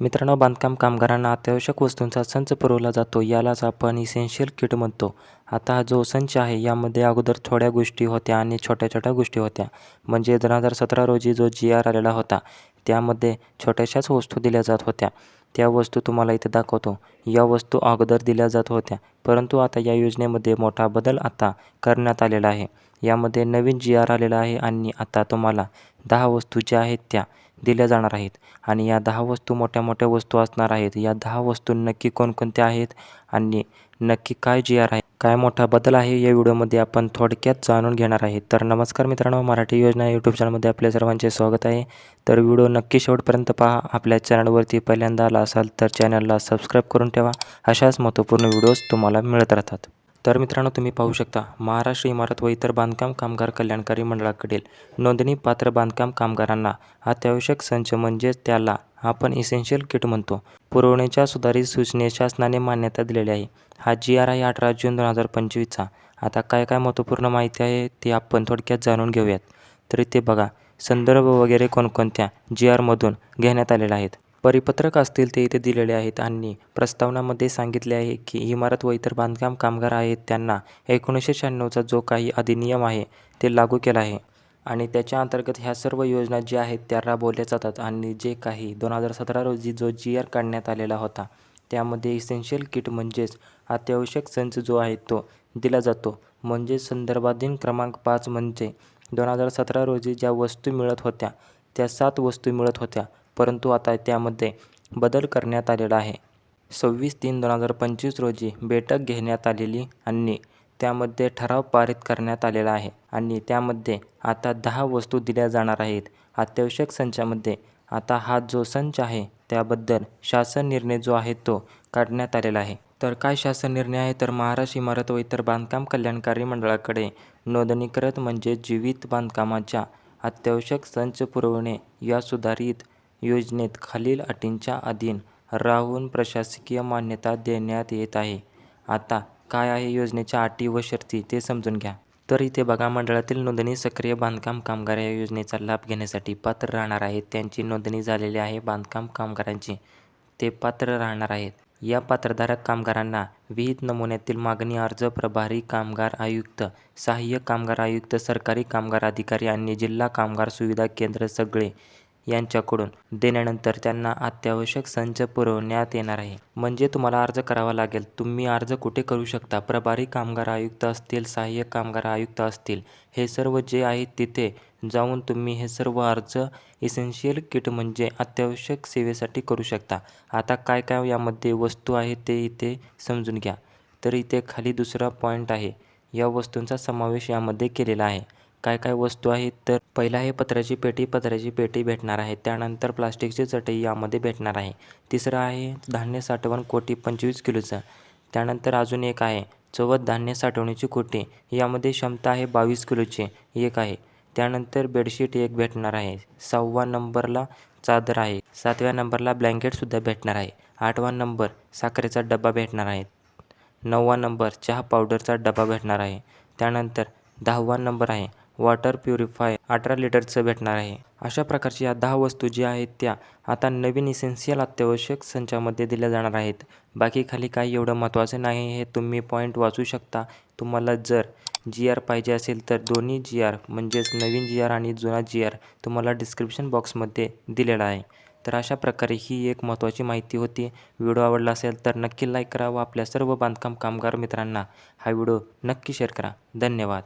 मित्रांनो बांधकाम कामगारांना अत्यावश्यक वस्तूंचा संच पुरवला जातो यालाच आपण इसेन्शियल किट म्हणतो. आता हा जो संच आहे यामध्ये अगोदर थोड्या गोष्टी होत्या आणि छोट्या छोट्या गोष्टी होत्या. म्हणजे दोन हजार सतरा रोजी जो जी आर आलेला होता त्यामध्ये छोट्याशाच वस्तू दिल्या जात होत्या. त्या वस्तू तुम्हाला इथे दाखवतो. या वस्तू अगोदर दिल्या जात होत्या परंतु आता या योजनेमध्ये मोठा बदल आता करण्यात आलेला आहे. यामध्ये नवीन जी आर आलेला आहे आणि आता तुम्हाला दहा वस्तू ज्या आहेत त्या दिल्या जाणार आहेत. आणि या दहा वस्तू मोठ्या मोठ्या वस्तू असणार आहेत. या दहा वस्तू नक्की कोणकोणत्या आहेत आणि नक्की काय जी आर आहे काय मोठा बदल आहे या व्हिडिओमध्ये आपण थोडक्यात जाणून घेणार आहे तर नमस्कार मित्रांनो मराठी योजना यूट्यूब चॅनलमध्ये आपल्या सर्वांचे स्वागत आहे. तर व्हिडिओ नक्की शेवटपर्यंत पहा. आपल्या चॅनलवरती पहिल्यांदा आला असाल तर चॅनलला सबस्क्राईब करून ठेवा. अशाच महत्त्वपूर्ण व्हिडिओज तुम्हाला मिळत राहतात. तर मित्रांनो तुम्ही पाहू शकता महाराष्ट्र इमारत व इतर बांधकाम कामगार कल्याणकारी मंडळाकडील नोंदणी पात्र बांधकाम कामगारांना अत्यावश्यक संच म्हणजेच त्याला आपण इसेन्शियल किट म्हणतो. पुरवण्याच्या सुधारित सूचनेस शासनाने मान्यता दिलेली आहे. हा जी आर आहे अठरा जून दोन हजार पंचवीसचा. आता काय काय महत्त्वपूर्ण माहिती आहे ते आपण थोडक्यात जाणून घेऊयात. तर ते बघा संदर्भ वगैरे कोणकोणत्या जी आरमधून घेण्यात आलेल्या आहेत. परिपत्रक असतील ते इथे दिलेले आहेत आणि प्रस्तावनामध्ये सांगितले आहे की इमारत व इतर बांधकाम कामगार आहेत त्यांना एकोणीसशे शहाण्णवचा जो काही अधिनियम आहे ते लागू केला आहे. आणि त्याच्या अंतर्गत ह्या सर्व योजना ज्या आहेत त्या राबवल्या जातात आणि जे काही दोन हजार सतरा रोजी जो जी आर काढण्यात आलेला होता त्यामध्ये इसेन्शियल किट म्हणजेच अत्यावश्यक संच जो आहे तो दिला जातो. म्हणजे संदर्भाधीन क्रमांक पाच म्हणजे दोन हजार सतरा रोजी ज्या वस्तू मिळत होत्या त्या सात वस्तू मिळत होत्या. परंतु आता त्यामध्ये बदल करण्यात आलेला आहे. सव्वीस तीन दोन हजार पंचवीस रोजी बैठक घेण्यात आलेली आणि त्यामध्ये ठराव पारित करण्यात आलेला आहे आणि त्यामध्ये आता दहा वस्तू दिल्या जाणार आहेत. अत्यावश्यक संचामध्ये आता हा जो संच आहे त्याबद्दल शासन निर्णय जो आहे तो काढण्यात आलेला आहे. तर काय शासन निर्णय आहे? तर महाराष्ट्र इमारत व इतर बांधकाम कल्याणकारी मंडळाकडे नोंदणीकृत म्हणजे जीवित बांधकामाच्या अत्यावश्यक संच पुरवणे या सुधारित योजनेत खालील अटींच्या अधीन राहून प्रशासकीय मान्यता देण्यात येत आहे. आता काय आहे योजनेच्या अटी व शर्ती ते समजून घ्या. तर इथे बघा मंडळातील नोंदणी सक्रिय बांधकाम कामगार या योजनेचा लाभ घेण्यासाठी पात्र राहणार आहेत. त्यांची नोंदणी झालेली आहे बांधकाम कामगारांची. ते पात्र राहणार आहेत. या पात्रधारक कामगारांना विहित नमुन्यातील मागणी अर्ज प्रभारी कामगार आयुक्त सहाय्यक कामगार आयुक्त सरकारी कामगार अधिकारी आणि जिल्हा कामगार सुविधा केंद्र सगळे यांच्याकडून देण्यानंतर त्यांना अत्यावश्यक संच पुरवण्यात येणार आहे. म्हणजे तुम्हाला अर्ज करावा लागेल. तुम्ही अर्ज कुठे करू शकता? प्रभारी कामगार आयुक्त असतील सहाय्यक कामगार आयुक्त असतील हे सर्व जे आहेत तिथे जाऊन तुम्ही हे सर्व अर्ज इसेन्शियल किट म्हणजे अत्यावश्यक सेवेसाठी करू शकता. आता काय काय यामध्ये वस्तू आहेत ते इथे समजून घ्या. तर इथे खाली दुसरा पॉईंट आहे. या वस्तूंचा समावेश यामध्ये केलेला आहे. काय काय वस्तू आहेत तर पहिला आहे पत्र्याची पेटी. पत्र्याची पेटी भेटणार आहे. त्यानंतर प्लास्टिकची चटई यामध्ये भेटणार आहे. तिसरं आहे धान्य साठवण कोटी पंचवीस किलोचं. त्यानंतर अजून एक आहे चवत धान्य साठवण्याची कोटी. यामध्ये क्षमता आहे बावीस किलोची एक आहे. त्यानंतर बेडशीट एक भेटणार आहे. सहावा नंबरला चादर आहे. सातव्या नंबरला ब्लँकेटसुद्धा भेटणार आहे. आठवा नंबर साखरेचा डबा भेटणार आहे. नववा नंबर चहा पावडरचा डबा भेटणार आहे. त्यानंतर दहावा नंबर आहे वॉटर प्युरिफाय अठरा लिटरचं भेटणार आहे. अशा प्रकारच्या या दहा वस्तू ज्या आहेत त्या आता नवीन इसेन्शियल अत्यावश्यक संचामध्ये दिल्या जाणार आहेत. बाकी खाली काही एवढं महत्त्वाचं नाही हे तुम्ही पॉईंट वाचू शकता. तुम्हाला जर जी आर पाहिजे असेल तर दोन्ही जी आर म्हणजेच नवीन जी आर आणि जुना जी आर तुम्हाला डिस्क्रिप्शन बॉक्समध्ये दिलेला आहे. तर अशा प्रकारे ही एक महत्त्वाची माहिती होती. व्हिडिओ आवडला असेल तर नक्की लाईक करा व आपल्या सर्व बांधकाम कामगार मित्रांना हा व्हिडिओ नक्की शेअर करा. धन्यवाद.